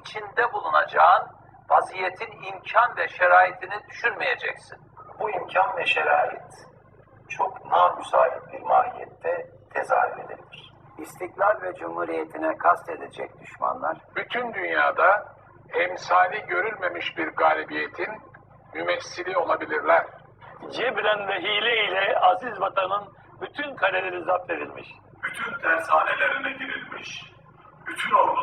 içinde bulunacağın vaziyetin imkan ve şeraitini düşürmeyeceksin. Bu imkan ve şerait çok namüsait bir mahiyette tezahür edebilir. İstiklal ve cumhuriyetine kastedecek düşmanlar bütün dünyada emsali görülmemiş bir galibiyetin mümessili olabilirler. Cebren ve hile ile aziz vatanın bütün kaleleri zapt edilmiş. Bütün tersanelerine girilmiş, bütün ordular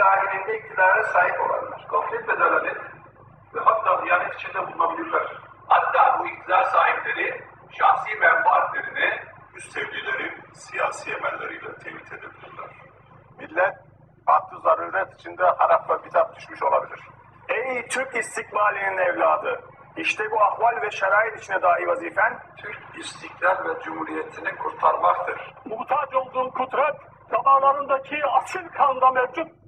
dahilinde iktidara sahip olanlar, gaflet ve dalalet ve hatta diyanet içinde bulunabilirler. Hatta bu iktidar sahipleri şahsi menfaatlerini müstevlileri siyasi emelleriyle tehdit edebilirler. Millet aklı zaruret içinde harap ve bitap düşmüş olabilir. Ey Türk istikbalinin evladı! İşte bu ahval ve şerait içine dahi vazifen, Türk istiklal ve cumhuriyetini kurtarmaktır. muhtaç olduğun kudret, damarlarındaki asil kanda mevcut